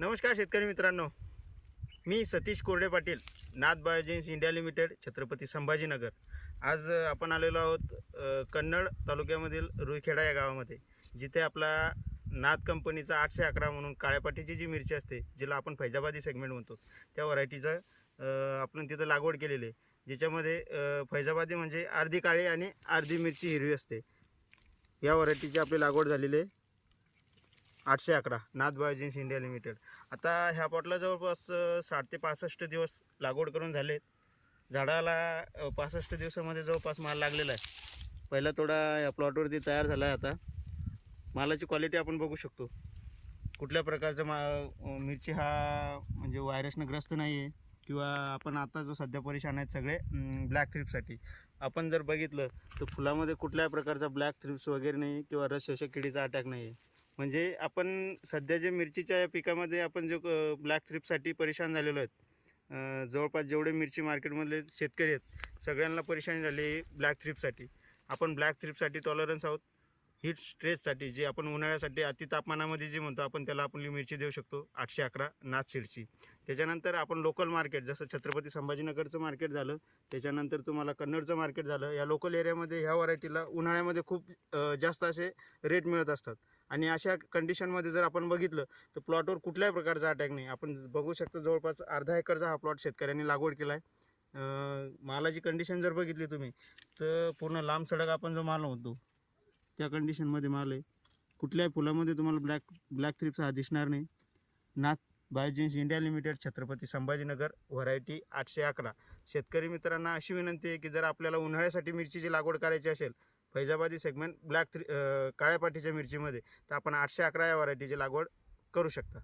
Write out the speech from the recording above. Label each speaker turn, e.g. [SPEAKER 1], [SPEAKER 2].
[SPEAKER 1] नमस्कार शेतकरी मित्रांनो. मी सतीश कोरडे पाटील नाथ बायोजेन्स इंडिया लिमिटेड छत्रपती संभाजीनगर. आज आपण आलेलो आहोत कन्नड तालुक्यामधील रुईखेडा या गावामध्ये जिथे आपला नाथ कंपनीचा आठशे अकरा म्हणून काळ्यापाटीची जी मिरची असते जिला आपण फैजाबादी सेगमेंट म्हणतो त्या व्हरायटीचं आपण तिथं लागवड केलेली आहे. ज्याच्यामध्ये फैजाबादी म्हणजे अर्धी काळी आणि अर्धी मिरची हिरवी असते. या व्हरायटीची आपली लागवड झालेली आहे. आठशे अकरा नाथ बायोजिन्स इंडिया लिमिटेड. आता ह्या पॉटला जवळपास साठ ते पासष्ट दिवस लागवड करून झालेत. झाडाला पासष्ट दिवसामध्ये जवळपास माल लागलेला आहे. पहिला थोडा या प्लॉटवरती तयार झाला आहे आता. मालाची क्वालिटी आपण बघू शकतो. कुठल्या प्रकारचा मा मिरची हा म्हणजे व्हायरसनं ग्रस्त नाही आहे किंवा आपण आता जो सध्या परेशान आहेत सगळे ब्लॅक थ्रिप्ससाठी आपण जर बघितलं तर फुलामध्ये कुठल्याही प्रकारचा ब्लॅक थ्रिप्स वगैरे नाही किंवा रस शोषक किडीचा अटॅक नाही आहे म्हणजे आपण सध्या जे मिरचीच्या या पिकामध्ये आपण जो ब्लॅक थ्रिपसाठी परेशान झालेलो आहेत जवळपास जेवढे मिरची मार्केटमधले शेतकरी आहेत सगळ्यांना परेशानी झाली ब्लॅक थ्रिपसाठी आपण ब्लॅक थ्रिपसाठी टॉलरन्स आहोत. हीट स्ट्रेससाठी जे आपण उन्हाळ्यासाठी अति तापमानामध्ये जे म्हणतो आपण त्याला आपली मिरची देऊ शकतो आठशे अकरा नाथ सीडची त्याच्यानंतर आपण लोकल मार्केट जसं छत्रपती संभाजीनगरचं मार्केट झालं त्याच्यानंतर तुम्हाला कन्नडचं मार्केट झालं. या लोकल एरियामध्ये ह्या व्हरायटीला उन्हाळ्यामध्ये खूप जास्त असे रेट मिळत असतात. आणि अशा कंडिशनमध्ये जर आपण बघितलं तर प्लॉटवर कुठल्याही प्रकारचा अटॅक नाही. आपण बघू शकतो जवळपास अर्धा एकरचा हा प्लॉट शेतकऱ्यांनी लागवड केला आहे मालाची कंडिशन जर बघितली तुम्ही तर पूर्ण लांब सडक आपण जो माल होतो त्या कंडिशनमध्ये माल आहे. कुठल्याही फुलामध्ये तुम्हाला ब्लॅक ब्लॅक थ्रिप्स हा दिसणार नाही. Nath Biogenes India Limited Chhatrapati Sambhajinagar variety आठशे अकरा. शेतकरी मित्रांना अशी विनंती आहे की जर आपल्याला उन्हाळ्यासाठी मिरचीची लागवड करायची असेल फैजाबादी सेगमेंट ब्लॅक थ्री काळ्या पाठीच्या मिरचीमध्ये तर आपण आठशे अकरा या व्हरायटीची लागवड करू शकता.